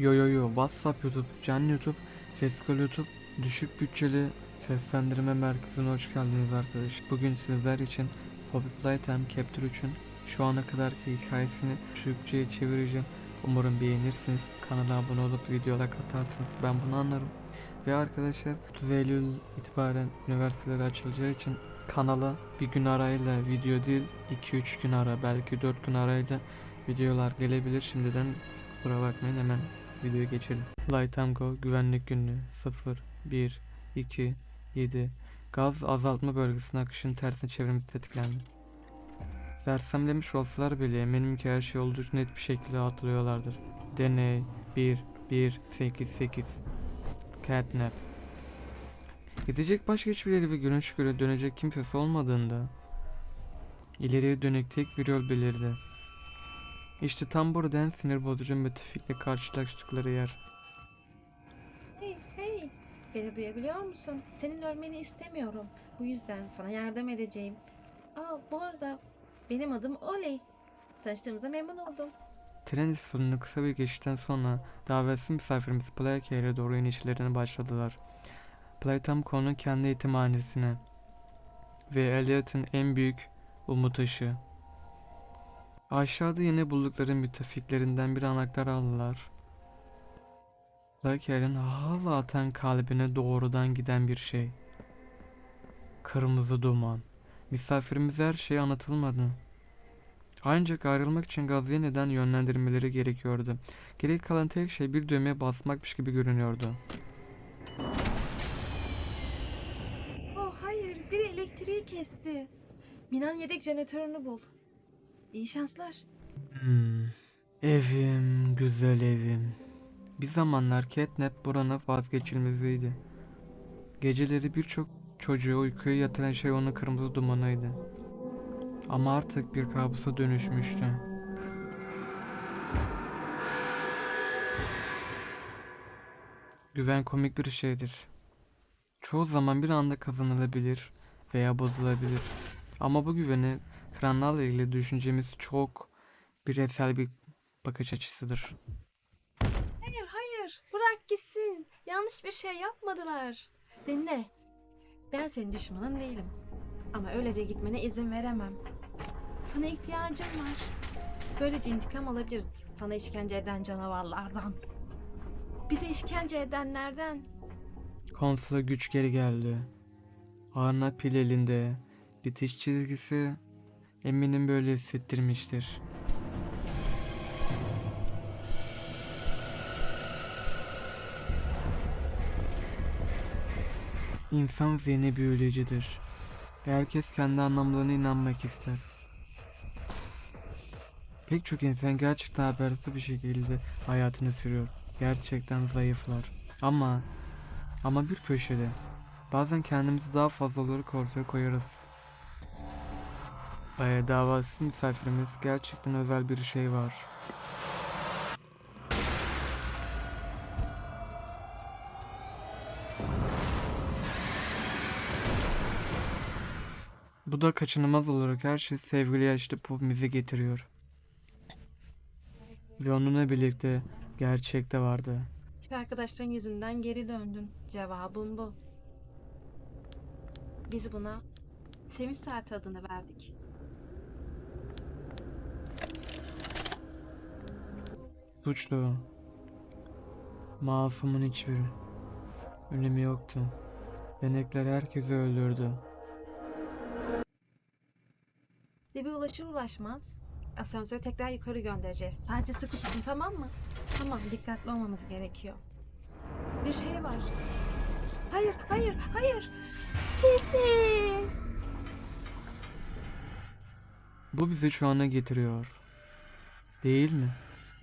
Yo yo yo WhatsApp YouTube, Can YouTube, Reskal YouTube, düşük bütçeli seslendirme merkezine hoş geldiniz arkadaş. Bugün sizler için Poppy Playtime Capture 3'ün şu ana kadarki hikayesini Türkçe'ye çevireceğim. Umarım beğenirsiniz. Kanala abone olup videoya katarsınız. Ben bunu anlarım. Ve arkadaşlar 30 Eylül itibaren üniversiteler açılacağı için kanala bir gün arayla video değil 2-3 gün ara belki 4 gün arayla videolar gelebilir. Şimdiden kusura bakmayın hemen videoya geçelim. Light Go güvenlik günlüğü 0 1 2 7 Gaz azaltma bölgesine akışın tersine çevirmesi tetiklendi. Sersemlemiş olsalar bile eminim her şey oldukça net bir şekilde hatırlıyorlardır. Deney 1 1 8 8 Catnap Gidecek başka hiçbir yere ve görünüş göre dönecek kimsesi olmadığında ileriye dönük tek bir yol belirdi. İşte tam buradan sinir bozucu müttefikle karşılaştıkları yer. Hey hey beni duyabiliyor musun? Senin ölmeni istemiyorum. Bu yüzden sana yardım edeceğim. Aa bu arada benim adım Oley. Tanıştığımıza memnun oldum. Tren istasyonunda kısa bir geçişten sonra davetsiz misafirimiz Playcare'e doğru inişlerine başladılar. Playtime konu kendi eğitimhanesine ve Elliot'ın en büyük umut ışığı. Aşağıda yine buldukları müttefiklerinden bir anahtar aldılar. Playcare'in hala atan kalbine doğrudan giden bir şey. Kırmızı duman. Misafirimize her şey anlatılmadı. Ancak ayrılmak için gazıya neden yönlendirmeleri gerekiyordu. Gerek kalan tek şey bir düğmeye basmakmış gibi görünüyordu. Oh hayır biri elektriği kesti. Minan yedek jeneratörünü bul. İyi şanslar. Hmm. Evim, güzel evim. Bir zamanlar Catnap buranın vazgeçilmeziydi. Geceleri birçok çocuğu uykuya yatıran şey onun kırmızı dumanıydı. Ama artık bir kabusa dönüşmüştü. Güven komik bir şeydir. Çoğu zaman bir anda kazanılabilir veya bozulabilir. Ama bu güveni kıranlarla ilgili düşüncemiz çok bireysel bir bakış açısıdır. Hayır hayır bırak gitsin. Yanlış bir şey yapmadılar. Dinle. Ben senin düşmanın değilim. Ama öylece gitmene izin veremem. Sana ihtiyacım var. Böylece intikam alabiliriz. Sana işkence eden canavarlardan. Bize işkence edenlerden. Konsola güç geri geldi. Arna pil elinde. Bitiş çizgisi eminim böyle hissettirmiştir. İnsan zihni büyülecidir. Ve Herkes kendi anlamlarına inanmak ister. Pek çok insan gerçekten habersiz bir şekilde hayatını sürüyor. Gerçekten zayıflar. Ama ama bir köşede. Bazen kendimizi daha fazla olarak ortaya koyarız. Ee, davasız misafirimiz gerçekten özel bir şey var. Bu da kaçınılmaz olarak her şey sevgili yaşlı popimize getiriyor. Ve onunla birlikte gerçek de vardı. İşte arkadaşların yüzünden geri döndün. Cevabım bu. Biz buna sevinç saati adını verdik. Suçlu. Masumun hiçbir önemi yoktu. Denekler herkesi öldürdü. Dibe ulaşır ulaşmaz asansörü tekrar yukarı göndereceğiz. Sadece sıkı tutun tamam mı? Tamam dikkatli olmamız gerekiyor. Bir şey var. Hayır hayır hayır. Kesin. Bu bizi şu ana getiriyor. Değil mi?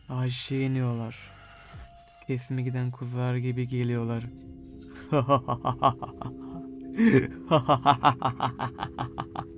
Aşağı iniyorlar. Kesime giden kuzular gibi geliyorlar.